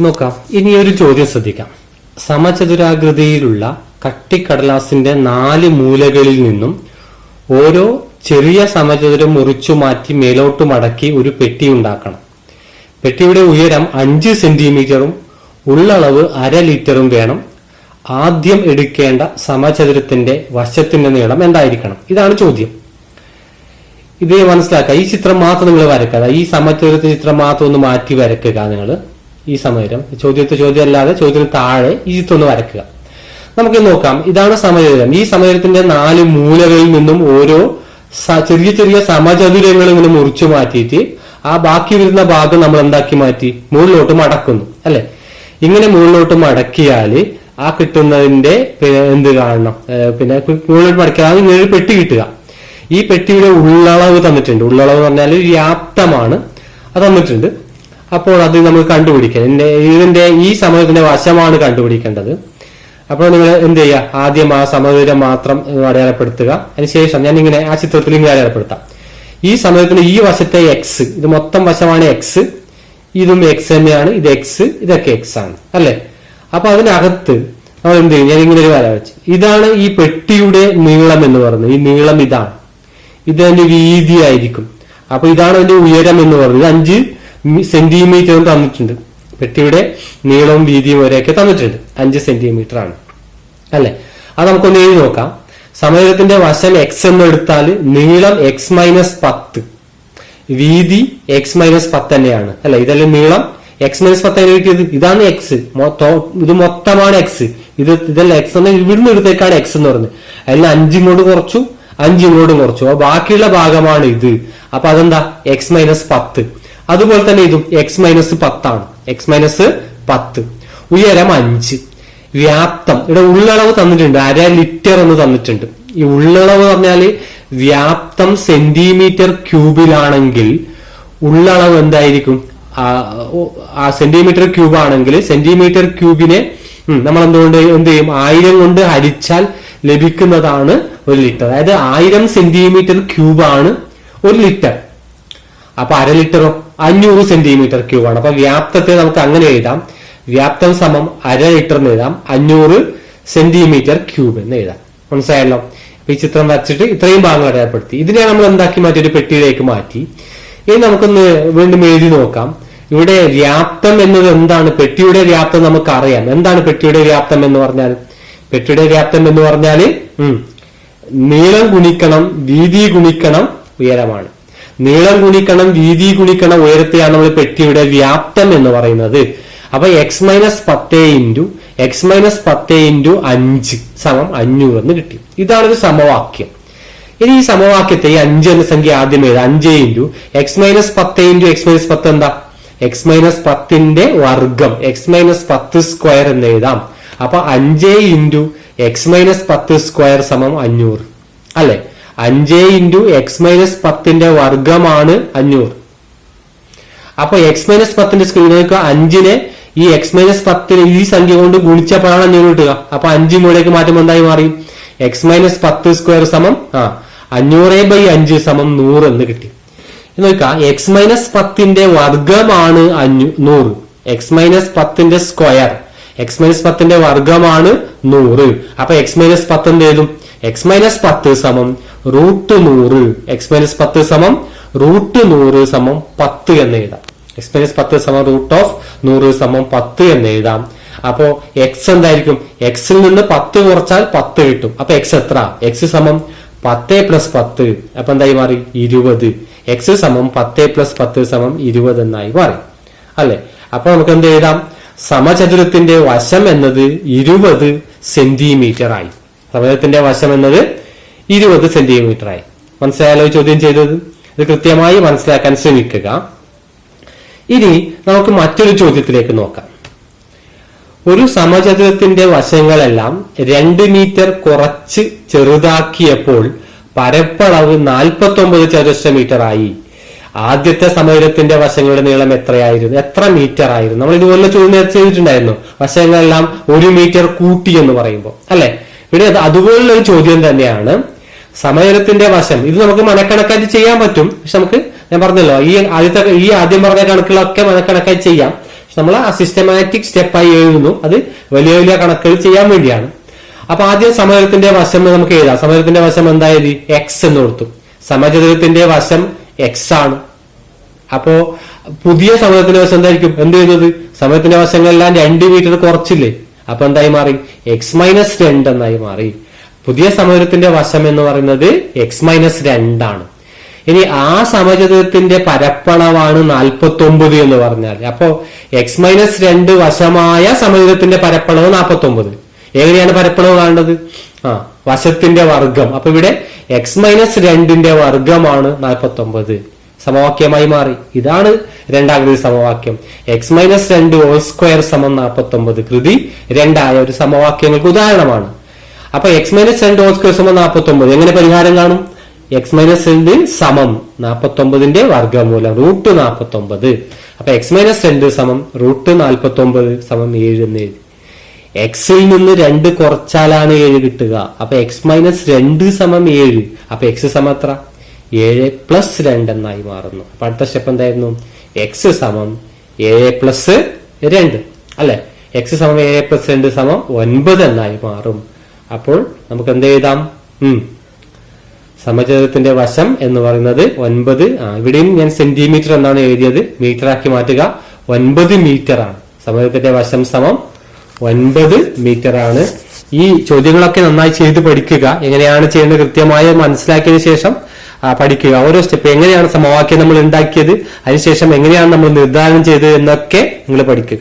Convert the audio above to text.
നോക്കാം. ഇനി ഒരു ചോദ്യം ശ്രദ്ധിക്കാം. സമചതുരാകൃതിയിലുള്ള കട്ടിക്കടലാസിന്റെ നാല് മൂലകളിൽ നിന്നും ഓരോ ചെറിയ സമചതുരം മുറിച്ചു മാറ്റി മേലോട്ട് മടക്കി ഒരു പെട്ടി ഉണ്ടാക്കണം. പെട്ടിയുടെ ഉയരം അഞ്ച് സെന്റിമീറ്ററും ഉള്ളളവ് അര ലിറ്ററും വേണം. ആദ്യം എടുക്കേണ്ട സമചതുരത്തിന്റെ വശത്തിന്റെ നീളം എന്തായിരിക്കണം? ഇതാണ് ചോദ്യം. ഇത് മനസ്സിലാക്കുക. ഈ ചിത്രം മാത്രം നിങ്ങൾ വരക്കുക ഈ സമചതുരത്തിന്റെ ചിത്രം മാത്രം ഒന്ന് മാറ്റി വരക്കുക നിങ്ങൾ. ഈ സമയം ചോദ്യത്തെ ചോദ്യം അല്ലാതെ ചോദ്യത്തിന് താഴെ ഈ വരയ്ക്കുക നമുക്ക് നോക്കാം. ഇതാണ് സമചതുരം. ഈ സമചതുരത്തിന്റെ നാല് മൂലകളിൽ നിന്നും ഓരോ ചെറിയ ചെറിയ സമചതുരങ്ങൾ ഇങ്ങനെ മുറിച്ചു മാറ്റിയിട്ട് ആ ബാക്കി വരുന്ന ഭാഗം നമ്മൾ എന്താക്കി മാറ്റി? മുകളിലോട്ട് മടക്കുന്നു. അല്ലെ? ഇങ്ങനെ മുകളിലോട്ട് മടക്കിയാൽ ആ കിട്ടുന്നതിന്റെ എന്ത് കാണണം? പിന്നെ മുകളിലോട്ട് മടക്കിയാൽ ഇങ്ങനെ ഒരു പെട്ടി കിട്ടുക. ഈ പെട്ടിയുടെ ഉള്ളളവ് തന്നിട്ടുണ്ട്. ഉള്ളളവ് എന്ന് പറഞ്ഞാൽ വ്യാപ്തമാണ്. അത് തന്നിട്ടുണ്ട്. അപ്പോൾ അത് നമ്മൾ കണ്ടുപിടിക്കാം ഇതിന്റെ ഈ സമയത്തിന്റെ വശമാണ് കണ്ടുപിടിക്കേണ്ടത്. അപ്പോൾ നിങ്ങൾ എന്ത് ചെയ്യുക? ആദ്യം ആ സമദൂരം മാത്രം അടയാളപ്പെടുത്തുക. അതിനുശേഷം ഞാൻ ഇങ്ങനെ ആ ചിത്രത്തിൽ ഇങ്ങനെ അടയാളപ്പെടുത്താം. ഈ സമയത്തിന് ഈ വശത്തെ എക്സ് ഇത് മൊത്തം വശമാണ് എക്സ് ഇതും എക്സ് തന്നെയാണ്. ഇത് എക്സ് ഇതൊക്കെ എക്സ് ആണ്. അല്ലെ? അപ്പൊ അതിനകത്ത് നമ്മൾ എന്ത് ചെയ്യും? ഞാൻ ഇങ്ങനെ ഒരു വര വെച്ച്. ഇതാണ് ഈ പെട്ടിയുടെ നീളം എന്ന് പറയുന്നത്. ഈ നീളം ഇതാണ്. ഇത് അതിന്റെ വീതിയായിരിക്കും. അപ്പൊ ഇതാണ് അതിന്റെ ഉയരം എന്ന് പറയുന്നത്. അഞ്ച് സെന്റിമീറ്റർ തന്നിട്ടുണ്ട്. പെട്ടിയുടെ നീളവും വീതിയും വരെയൊക്കെ തന്നിട്ടുണ്ട്. അഞ്ച് സെന്റിമീറ്റർ ആണ്. അല്ലെ? അത് നമുക്കൊന്ന് എഴുതി നോക്കാം. സമയത്തിന്റെ വശം എക്സ് എന്ന് എടുത്താൽ നീളം എക്സ് മൈനസ് പത്ത്. വീതി എക്സ് മൈനസ് പത്ത് തന്നെയാണ്. അല്ലെ? ഇതല്ലേ നീളം? എക്സ് മൈനസ് പത്ത് കിട്ടിയത്? ഇതാണ് എക്സ് ഇത് മൊത്തമാണ് എക്സ് ഇത് ഇതല്ല എക്സ് എന്ന് ഇവിടുന്ന് എടുത്തേക്കാണ് എക്സ് എന്ന് പറയുന്നത് അതിൽ അഞ്ചിങ്ങോട്ട് കുറച്ചു അഞ്ചിങ്ങോട്ടും കുറച്ചു. അപ്പൊ ബാക്കിയുള്ള ഭാഗമാണ് ഇത്. അപ്പൊ അതെന്താ? എക്സ് മൈനസ് പത്ത്. അതുപോലെ തന്നെ ഇതും എക്സ് മൈനസ് പത്താണ്. എക്സ് മൈനസ് പത്ത്. ഉയരം അഞ്ച്. വ്യാപ്തം. ഇവിടെ ഉള്ളളവ് തന്നിട്ടുണ്ട്. അര ലിറ്റർ എന്ന് തന്നിട്ടുണ്ട്. ഈ ഉള്ളളവ് പറഞ്ഞാൽ വ്യാപ്തം സെന്റിമീറ്റർ ക്യൂബിലാണെങ്കിൽ ഉള്ളളവ് എന്തായിരിക്കും? ആ, സെന്റിമീറ്റർ ക്യൂബ് ആണെങ്കിൽ സെന്റിമീറ്റർ ക്യൂബിനെ നമ്മൾ എന്തുകൊണ്ട് എന്ത് ചെയ്യും? ആയിരം കൊണ്ട് ഹരിച്ചാൽ ലഭിക്കുന്നതാണ് ഒരു ലിറ്റർ അതായത് ആയിരം സെന്റിമീറ്റർ ക്യൂബാണ് ഒരു ലിറ്റർ അപ്പൊ അര ലിറ്ററോ അഞ്ഞൂറ് സെന്റിമീറ്റർ ക്യൂബ് ആണ്. അപ്പൊ വ്യാപ്തത്തെ നമുക്ക് അങ്ങനെ എഴുതാം. വ്യാപ്തം സമം അര ലിറ്റർ എന്ന് എഴുതാം. അഞ്ഞൂറ് സെന്റിമീറ്റർ ക്യൂബ് എന്ന് എഴുതാം. മനസ്സിലായല്ലോ? ഈ ചിത്രം വരച്ചിട്ട് ഇത്രയും ഭാഗങ്ങൾ അടയാളപ്പെടുത്തി. ഇതിനെ നമ്മൾ എന്താക്കി മാറ്റി? ഒരു പെട്ടിയിലേക്ക് മാറ്റി. ഇനി നമുക്കൊന്ന് വീണ്ടും എഴുതി നോക്കാം. ഇവിടെ വ്യാപ്തം എന്നത് എന്താണ്? പെട്ടിയുടെ വ്യാപ്തം നമുക്ക് അറിയാം എന്താണ് പെട്ടിയുടെ വ്യാപ്തം എന്ന് പറഞ്ഞാൽ? പെട്ടിയുടെ വ്യാപ്തം എന്ന് പറഞ്ഞാൽ നീളം ഗുണിക്കണം വീതി ഗുണിക്കണം ഉയരമാണ്. നീളം ഗുണിക്കണം വീതി ഗുണിക്കണം ഉയരത്തെയാണ് നമ്മൾ പെട്ടിയുടെ വ്യാപ്തം എന്ന് പറയുന്നത്. അപ്പൊ എക്സ് മൈനസ് പത്ത് ഇന്റു എക്സ് മൈനസ് പത്ത് ഇന്റു അഞ്ച് സമം അഞ്ഞൂറ് എന്ന് കിട്ടി. ഇതാണ് ഒരു സമവാക്യം. ഇനി ഈ സമവാക്യത്തെ ഈ അഞ്ച് എന്ന സംഖ്യ ആദ്യം എഴുതാം. അഞ്ച് ഇന്റു എക്സ് മൈനസ് പത്ത് ഇന്റു എക്സ് മൈനസ് പത്ത് എന്താ? എക്സ് മൈനസ് പത്തിന്റെ വർഗം എക്സ് മൈനസ് പത്ത് സ്ക്വയർ എന്ന് എഴുതാം. അപ്പൊ അഞ്ച് ഇന്റു എക്സ് മൈനസ് പത്ത് സ്ക്വയർ സമം അഞ്ഞൂറ്. അല്ലെ? അഞ്ച് ഇന്റു എക്സ് മൈനസ് പത്തിന്റെ വർഗമാണ് അഞ്ഞൂറ്. അപ്പൊ എക്സ് മൈനസ് പത്തിന്റെ സ്ക്രീനിലേക്ക് അഞ്ചിനെ ഈ എക്സ് മൈനസ് പത്തിന് ഈ സംഖ്യ കൊണ്ട് ഗുണിച്ചപ്പോഴാണ് അഞ്ഞൂറ് കിട്ടുക. അപ്പൊ അഞ്ച് മുകളിലേക്ക് മാറ്റുമ്പോൾ എന്തായി മാറി? എക്സ് മൈനസ് പത്ത് സ്ക്വയർ സമം ആ അഞ്ഞൂറ് ബൈ അഞ്ച് സമം നൂറ് എന്ന് കിട്ടി. നോക്കാം എക്സ് മൈനസ് പത്തിന്റെ വർഗമാണ് അഞ്ഞൂ നൂറ്. എക്സ് മൈനസ് പത്തിന്റെ സ്ക്വയർ. എക്സ് മൈനസ് പത്തിന്റെ വർഗമാണ് നൂറ്. അപ്പൊ എക്സ് മൈനസ് പത്ത് എന്ത് എഴുതും എക്സ് മൈനസ് പത്ത് സമം റൂട്ട് നൂറ്. എക്സ് മൈനസ് പത്ത് സമം റൂട്ട് നൂറ് സമം പത്ത് എന്ന് എഴുതാം. എക്സ് മൈനസ് പത്ത് സമം റൂട്ട് ഓഫ് നൂറ് സമം പത്ത് എന്ന് എഴുതാം. അപ്പോ എക്സ് എന്തായിരിക്കും? എക്സിൽ നിന്ന് പത്ത് കുറച്ചാൽ പത്ത് കിട്ടും. അപ്പൊ എക്സ് എത്ര? എക്സ് സമം പത്ത് പ്ലസ് പത്ത്. അപ്പൊ എന്തായി മാറി? ഇരുപത്. എക്സ് സമം പത്ത് പ്ലസ് പത്ത് സമം ഇരുപത് എന്നായി മാറി. അല്ലെ? അപ്പൊ നമുക്ക് എന്ത് എഴുതാം? സമചതുരത്തിന്റെ വശം എന്നത് ഇരുപത് സെന്റിമീറ്റർ ആയി സമചതുരത്തിന്റെ വശം എന്നത് ഇരുപത് സെന്റിമീറ്റർ ആയി മനസ്സിലായാലോ ചോദ്യം ചെയ്തത്? ഇത് കൃത്യമായി മനസ്സിലാക്കാൻ ശ്രമിക്കുക. ഇനി നമുക്ക് മറ്റൊരു ചോദ്യത്തിലേക്ക് നോക്കാം. ഒരു സമചതുരത്തിന്റെ വശങ്ങളെല്ലാം രണ്ട് മീറ്റർ കുറച്ച് ചെറുതാക്കിയപ്പോൾ പരപ്പളവ് നാൽപ്പത്തി ഒമ്പത് ചതുരശ്ര മീറ്റർ ആയി ആദ്യത്തെ സമുദ്രത്തിന്റെ വശങ്ങളുടെ നീളം എത്രയായിരുന്നു? എത്ര മീറ്റർ ആയിരുന്നു? നമ്മൾ ഇതുപോലെ ചോദ്യം ചെയ്തിട്ടുണ്ടായിരുന്നു. വശങ്ങളെല്ലാം ഒരു മീറ്റർ കൂട്ടി എന്ന് പറയുമ്പോൾ. അല്ലെ? ഇവിടെ അത് അതുപോലുള്ള ഒരു ചോദ്യം തന്നെയാണ്. സമയത്തിന്റെ വശം. ഇത് നമുക്ക് മനക്കണക്കായിട്ട് ചെയ്യാൻ പറ്റും. പക്ഷെ നമുക്ക് ഞാൻ പറഞ്ഞല്ലോ ഈ ആദ്യത്തെ ഈ ആദ്യം പറഞ്ഞ കണക്കുകളൊക്കെ മനക്കണക്കായി ചെയ്യാം. നമ്മൾ ആ സിസ്റ്റമാറ്റിക് സ്റ്റെപ്പായി എഴുതുന്നു. അത് വലിയ വലിയ കണക്കുകൾ ചെയ്യാൻ വേണ്ടിയാണ്. അപ്പൊ ആദ്യം സമചതുരത്തിന്റെ വശം നമുക്ക് എഴുതാം. സമചതുരത്തിന്റെ വശം എന്തായത്? എക്സ് എന്ന് കൊടുത്തു. സമചതുരത്തിന്റെ വശം എക്സ് ആണ്. അപ്പോ പുതിയ സമയത്തിന്റെ വശം എന്തായിരിക്കും? എന്ത് ചെയ്യുന്നത്? സമയത്തിന്റെ വശങ്ങളെല്ലാം രണ്ട് മീറ്റർ കുറച്ചില്ലേ? അപ്പൊ എന്തായി മാറി? എക്സ് മൈനസ് രണ്ട് എന്നായി മാറി. പുതിയ സമയത്തിന്റെ വശം എന്ന് പറയുന്നത് എക്സ് മൈനസ് രണ്ടാണ് ഇനി ആ സമചതുരത്തിന്റെ പരപ്പളവാണ് നാൽപ്പത്തി ഒമ്പത് എന്ന് പറഞ്ഞാൽ. അപ്പോ എക്സ് മൈനസ് രണ്ട് വശമായ സമചതുരത്തിന്റെ പരപ്പളവ് നാൽപ്പത്തി ഒമ്പത് എങ്ങനെയാണ് പരപ്പളവ് കാണേണ്ടത്? ആ വശത്തിന്റെ വർഗം. അപ്പൊ ഇവിടെ എക്സ് മൈനസ് രണ്ടിന്റെ വർഗമാണ് നാൽപ്പത്തൊമ്പത് സമവാക്യമായി മാറി. ഇതാണ് രണ്ടാകൃതി സമവാക്യം. എക്സ് മൈനസ് രണ്ട് ഓൾ സ്ക്വയർ സമം നാൽപ്പത്തൊമ്പത് കൃതി രണ്ടായ ഒരു സമവാക്യങ്ങൾക്ക് ഉദാഹരണമാണ്. അപ്പൊ എക്സ് മൈനസ് രണ്ട് ഓൾ സ്ക്വയർ സമം നാൽപ്പത്തൊമ്പത് എങ്ങനെ പരിഹാരം കാണും? എക്സ് മൈനസ് രണ്ട് സമം നാൽപ്പത്തൊമ്പതിന്റെ വർഗമൂലം റൂട്ട് നാൽപ്പത്തൊമ്പത് അപ്പൊ എക്സ് മൈനസ് രണ്ട് സമം റൂട്ട് നാൽപ്പത്തൊമ്പത് സമം ഏഴ് എന്ന് എഴുതി. എക്സിൽ നിന്ന് രണ്ട് കുറച്ചാലാണ് ഏഴ് കിട്ടുക. അപ്പൊ എക്സ് മൈനസ് രണ്ട് സമം ഏഴ്. അപ്പൊ എക്സ് സമം എത്ര? ഏഴ് പ്ലസ് രണ്ട് എന്നായി മാറുന്നു. അപ്പൊ അടുത്ത സ്റ്റെപ്പ് എന്തായിരുന്നു? എക്സ് സമം ഏഴ് പ്ലസ് രണ്ട്. അല്ലെ? എക്സ് സമം ഏഴ് പ്ലസ് രണ്ട് സമം ഒൻപത് എന്നായി മാറും. അപ്പോൾ നമുക്ക് എന്ത് എഴുതാം? ഉം. സമചതുരത്തിന്റെ വശം എന്ന് പറയുന്നത് ഒൻപത്. ആ ഇവിടെയും ഞാൻ സെന്റിമീറ്റർ എന്നാണ് എഴുതിയത്. മീറ്റർ ആക്കി മാറ്റുക. ഒൻപത് മീറ്റർ ആണ്. സമചതുരത്തിന്റെ വശം സമം ഒൻപത് മീറ്റർ ആണ് ഈ ചോദ്യങ്ങളൊക്കെ നന്നായി ചെയ്ത് പഠിക്കുക. എങ്ങനെയാണ് ചെയ്യുന്നത് കൃത്യമായി മനസ്സിലാക്കിയതിനു ശേഷം പഠിക്കുക. ഓരോ സ്റ്റെപ്പ് എങ്ങനെയാണ് സമവാക്യം നമ്മൾ ഉണ്ടാക്കിയത് അതിനുശേഷം എങ്ങനെയാണ് നമ്മൾ നിർദ്ധാരണം ചെയ്തത് എന്നൊക്കെ നിങ്ങൾ പഠിക്കുക.